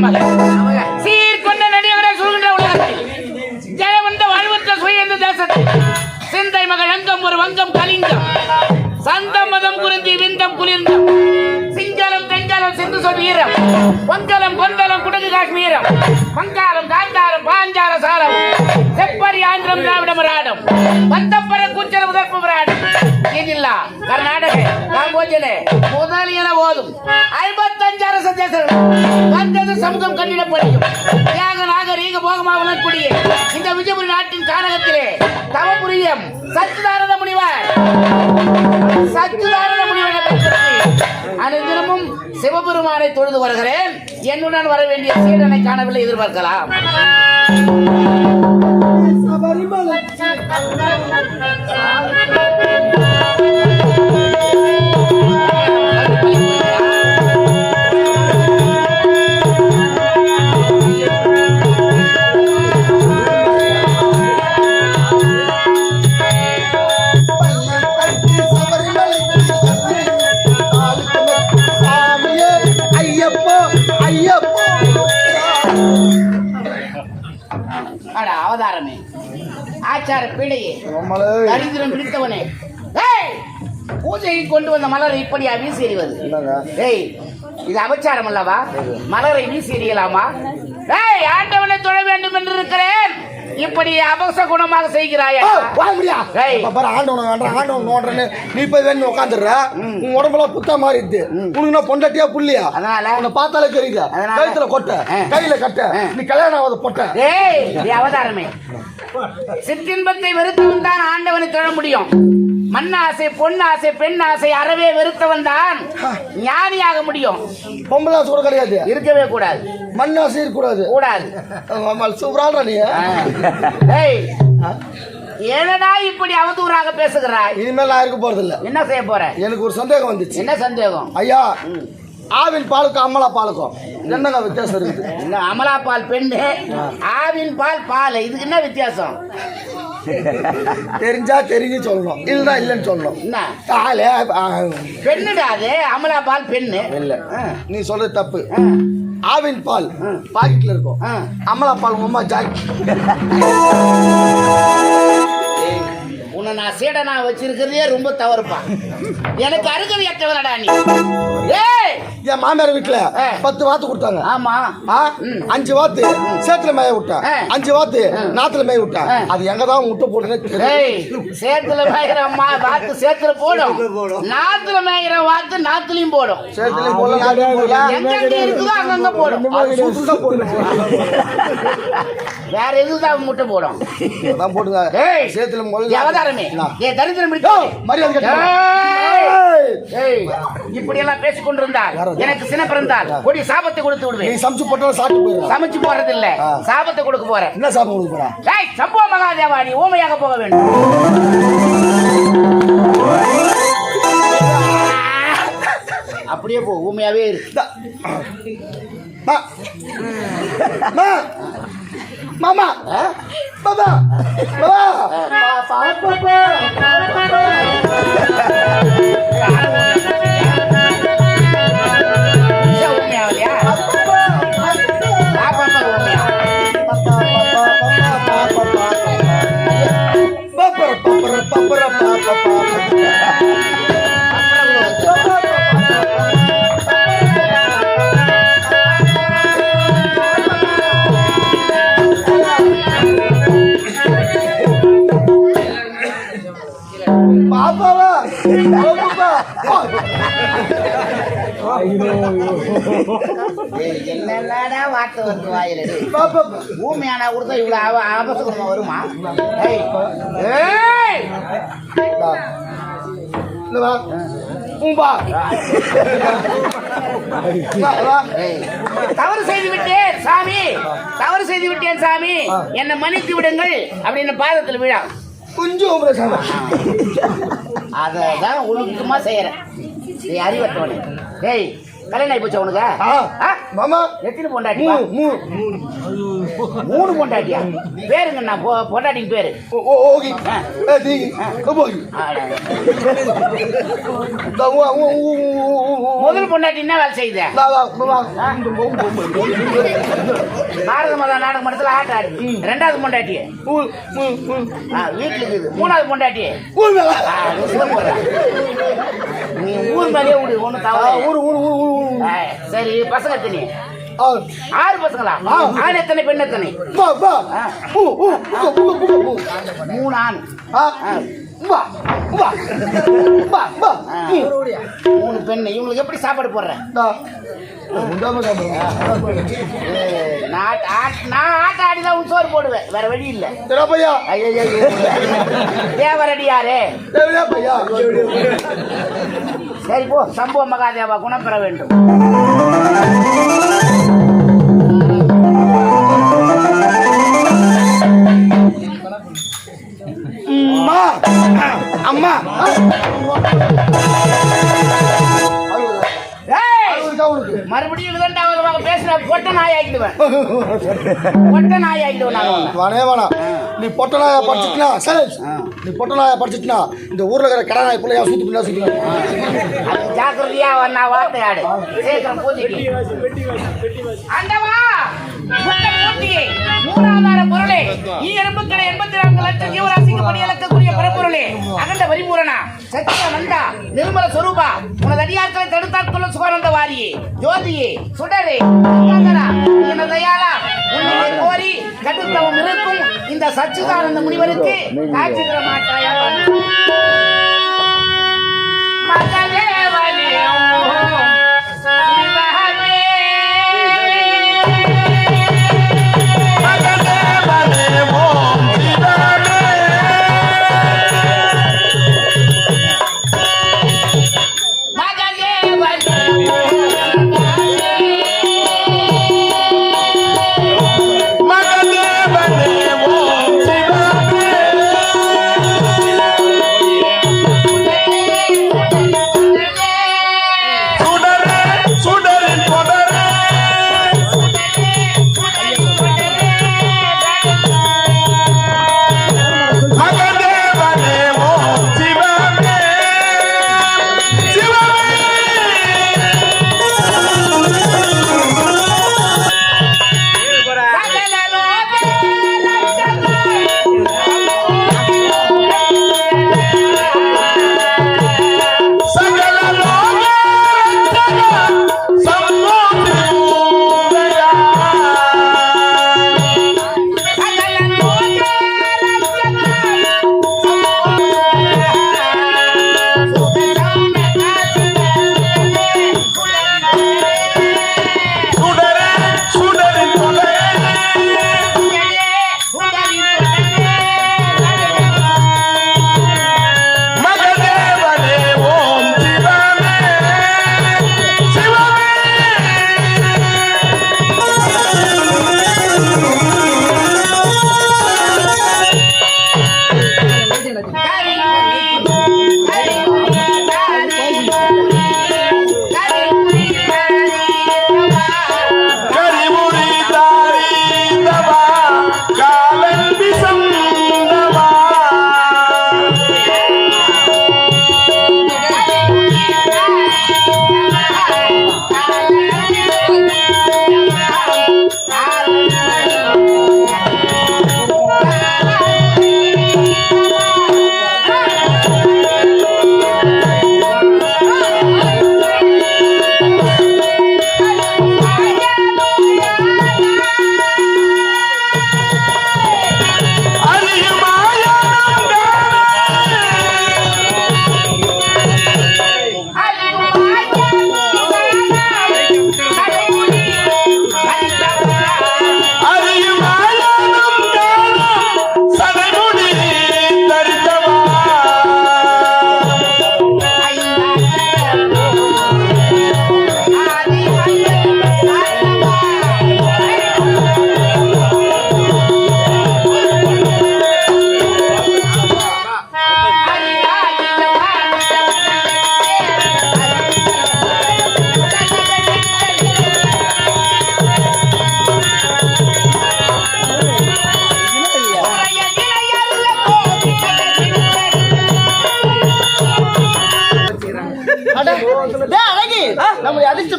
Assalamualaikum. நான் போச்சனே முதலியன போதும் ஐம்பத்தஞ்சாயிரம் சந்தேசம் வந்தது சமூகம் கண்டிட தியாக நாகரீக போகமா உணரக்கூடிய இந்த விஜயபுரி நாட்டின் காரகத்திலே தவபுரியம் சச்சிதானந்த முனிவர் சச்சிதானந்த முனிவர் அனைத்தினமும் சிவபெருமானை தொழுது வருகிறேன். என்னுடன் வர வேண்டிய சீடனை காணவில்லை எதிர்பார்க்கலாம். சபரிமலை. தரித்திரம் பிடித்தவனே. பூஜைக்கு கொண்டு வந்த மலரை இப்படியா வீசி எறிவது ஏய் இது அபச்சாரம் அல்லவா? மலரை வீசி எறியலாமா? ஏய் ஆண்டவனை தொழ வேண்டும் என்று இருக்கிறேன். இப்படி அபச குணமாக செய்கிறாயா வாங்க முடியா? பாரு ஆண்டவனை வேண்டாம் ஆண்டவன் நோண்டுறேன்னு நீ போய் வேணும் உட்காந்துடுற உன் உடம்புலாம் புத்தா மாதிரி இருக்கு. உனக்கு நான் பொண்டாட்டியா புள்ளியா? அதனால? உன்னை பார்த்தாலே தெரியுது அதனால? கழுத்துல கொட்ட. கையில கட்ட. நீ கல்யாணம் ஆகாத பொட்ட. ஏய் அவதாரமே. சிற்றின்பத்தை வெறுத்தவன் தான் ஆண்டவனை தொழ முடியும். மண் ஆசை பொன் ஆசை பெண் ஆசை அறவே வெறுத்தவன் தான் ஞானியாக முடியும். பொம்பளை ஆசை கூட கிடையாது. இருக்கவே கூடாது. மண் ஆசை இருக்கக்கூடாது. கூடாது. சூப்பரான நீ. ஏய் ஏனடா இப்படி அவதூறாக பேசுகிறாய் இனிமேல் நான் இருக்க போறது இல்ல என்ன செய்ய போற? எனக்கு ஒரு சந்தேகம் வந்துச்சு. என்ன சந்தேகம்? ஐயா ஆவின் பாலுக்கும் அம்மலா பாலுக்கும். என்னங்க வித்தியாசம் இருக்குது என்ன அமலா பால் பெண்ணு? ஆவின் பால் பால். இதுக்கு என்ன வித்தியாசம்? தெரிஞ்சா தெரிஞ்சு சொல்லணும். இல்லைன்னா இல்லைன்னு சொல்லணும். என்ன? ஆ, பெண்ணுடா அது? அமலா பால் பெண்ணு. இல்ல. நீ சொல்றது தப்பு. ஆவின் பால். பாக்கெட்ல இருக்கும். அமலா பால் உங்க அம்மா ஜாக்கி. உன்னை நான் சீடனா வச்சிருக்கிறதே ரொம்ப தவறுப்பா. எனக்கு அருகதை ஏற்றவனடா நீ. ஏய்! என் மாமியார் வீட்டுல. பத்து வாத்து கொடுத்தாங்க. ஆமா. அஞ்சு வாத்து சேத்துல மேய விட்டேன். அஞ்சு வாத்து நாத்துல மேய விட்டேன். அது எங்க தான் முட்டை போட்டுனே ஏய் சேத்துல மேய்கிற அம்மா வாத்து சேத்துல போடும். நாத்துல மேய்கிற வாத்து நாத்துலயும் போடும். சேத்துல போல நாட்டுல போல எங்கெங்க இருக்குதோ அங்கங்க போடும். வேற எதுதான் முட்டை போடும்? அதான் போடுங்க ஏய் சேத்துல முதல்ல நான். ஏ தரித்திரம். ஏய் இப்படி எல்லாம் பேசிக் கொண்டிருந்தால்? எனக்கு சின்ன பிறந்தால் கொடி சாபத்தை கொடுத்து நீ விடுவேன் சமைச்சு போட்டாலும் சாப்பிட்டு சமைச்சு போறது இல்ல. சாபத்தை கொடுக்க போறேன். என்ன சாப்பிட கொடுக்க போறா? ஏய் சம்பவ மகாதேவா நீ ஊமையாக போக வேண்டும். அப்படியே போ ஊமையாவே இரு. மா. மா. மாமா. ஆ? மாமா மாமா பா, என்னென்னடா வார்த்தை வருது வாயில? ஊமையானா கொடுத்தா இவ்வளவு வருமா? தவறு செய்து விட்டேன் சாமி. தவறு செய்து விட்டேன் சாமி. என்னை மன்னித்து விடுங்கள் அப்படின்னு பாதத்தில் விழா. கொஞ்சம் அதை தான் ஒழுக்கமாக செய்கிறேன் நீ டேய் கல்யாணம் ஆகி போச்சா உனக்கு? மாமா. எத்தனை பொண்டாட்டி மூ மூ மூணு. பொண்டாட்டியா? பேருங்க நான் பொண்டாட்டிங்க பேரு. ஓகே. ஆடா. முதல் பொண்டாட்டி என்ன வேலை செய்யுது? பாரத மாதா நாடக மடத்துல ஆட்ட ஆடுது. ரெண்டாவது பொண்டாட்டி. வீட்டுல இருக்குது. மூணாவது பொண்டாட்டி. ஊர் மேலேயே விடு u u u ஆ, சரி பசங்க எத்தனை? ஆறு. பசங்களா? ஆண் எத்தனை பெண் எத்தனை? மூணு ஆண். மூணு பெண் இவங்களுக்கு எப்படி சாப்பாடு போடுறேன் நான் ஆட்ட- ஆட்ட- நான் ஆட்ட ஆடி தான் உன் சோறு போடுவேன். வேற வழி இல்ல. tera pa ya ஐயோ தேவரடி யாரு tera pa ya சரி போ. சம்பவ மகாதேவா குணம் பெற வேண்டும். உனக்கு மறுபடியும் விதண்டாவதாக பேசுற. பொட்ட நாய் ஆக்கிடுவேன். பொட்ட நாய் ஆக்கிடுவேன் நான் உன்னை. வானே வேணாம் நீ படிச்சிட்டினா சரி நீ பொட்டநாயா படிச்சிட்டினா இந்த ஊர்ல இருக்கிற கடை நாய் பிள்ளையா சுத்தி பின்னா சுத்தி ஜாக்கிரதையா வந்தா வார்த்தை ஆடு. சீக்கிரம் பூஜைக்கு. ஆண்டவா முட்டை மூர்த்தியே மூலாதார பொருளே. ஈ எறும்புக்களை எண்பத்தி நான்கு லட்சம் ஜீவராசிக்கு பணியளக்கக்கூடிய பரப்பொருளே அகண்ட பரிபூரணா சத்திய நந்தா நிர்மல சொரூபா. உனது அடியாட்களை தடுத்தாட்கொள்ள சுகானந்த வாரியே. ஜோதியே சுடரே. உன்னை கோரி இருக்கும் இந்த சச்சிதானந்த முனிவருக்கு காட்சி தர மாட்டாயா?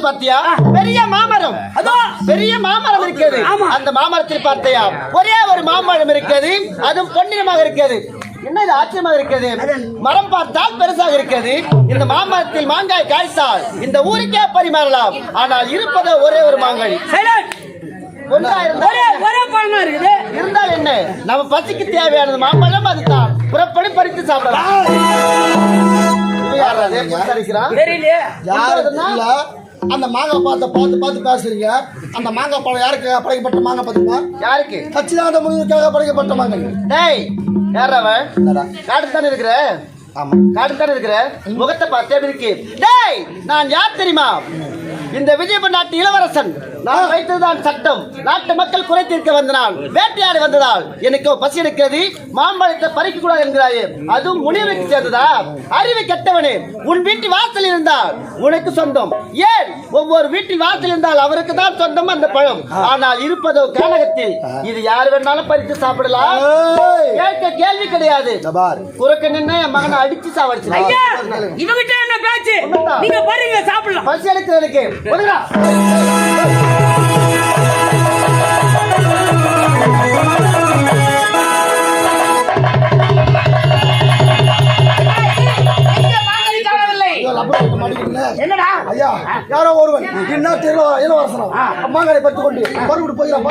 பாத்தியா பெரிய மாமரம் அதோ பெரிய மாமரம் இருக்கிறது அந்த மாமரத்தில் பார்த்தையா ஒரே ஒரு மாம்பழம் இருக்கிறது அதுவும் பொன்னிறமாக இருக்கிறது என்ன இது ஆச்சரியமாக இருக்கிறது மரம் பார்த்தால் பெருசாக இருக்கிறது இந்த மாமரத்தில் மாங்காய் காய்த்தால் இந்த ஊருக்கே பரிமாறலாம் ஆனால் இருப்பது ஒரே ஒரு மாங்காய் இருந்தால் என்ன நம்ம பசிக்கு தேவையானது மாம்பழம் அதுதான் புறப்படி பறித்து சாப்பிடலாம் அந்த மாங்காய் பார்த்து பார்த்து பார்த்து பேசுறீங்க. அந்த மாங்காய் பழம் யாருக்கு படைக்கப்பட்ட மாங்காய் பார்த்தீங்களா யாருக்கு? சச்சிதானந்த முனிவருக்காக படைக்கப்பட்ட மாங்காய். டேய் யார் அவன் என்னடா? காடு தானே இருக்கிற? ஆமா. காடு தானே இருக்கிற? முகத்தை பார்த்தே இருக்கு? டேய் நான் யார் தெரியுமா? இந்த விஜயபு நாட்டு இளவரசன். நான் வைத்ததுதான் சட்டம். நாட்டு மக்கள் குறை தீர்க்க வந்த நான் வேட்டையாடி வந்ததால் எனக்கு பசி எடுக்கிறது. மாம்பழத்தை பறிக்க கூடாது என்கிறாயே. அதுவும் முனிவருக்கு சேர்ந்ததா? அறிவு கெட்டவனே உன் வீட்டு வாசல் இருந்தால் உனக்கு சொந்தம். ஏன்? ஒவ்வொரு வீட்டில் வாசல் இருந்தால் அவருக்கு தான் சொந்தம் அந்த பழம். ஆனால் இருப்பதோ கானகத்தில் இது யார் வேணாலும் பறித்து சாப்பிடலாம். கேட்க கேள்வி கிடையாது. குறுக்க நின்று என் மகனை அடிச்சு சாவடிச்சு. ஐயா! இவகிட்ட என்ன பேச்சு? நீங்க பாருங்க சாப்பிடலாம். பசி எடுக்கிறதுக்கு. என்னடா? ஐயா யாரோ ஒருவன். என்ன தெரியல இளவரசனா? மாங்காய் பறித்து கொண்டு மறுபடி போகிறான்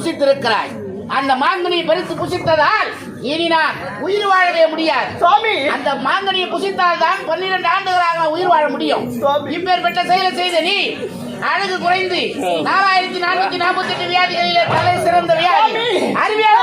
புசித்திருக்கிறாய். அந்த மாங்கனியை பறித்து புசித்ததால் இனி நான் உயிர் வாழவே முடியாது. சுவாமி. அந்த மாங்கனியை புசித்தால் தான் பன்னிரண்டு ஆண்டுகளாக உயிர் வாழ முடியும். இப்பேற்பட்ட செயலை செய்த நீ அழகு குறைந்து நாலாயிரத்தி நானூத்தி நாற்பத்தி எட்டு வியாதிகளிலே தலை சிறந்த வியாதி. அறிவியாக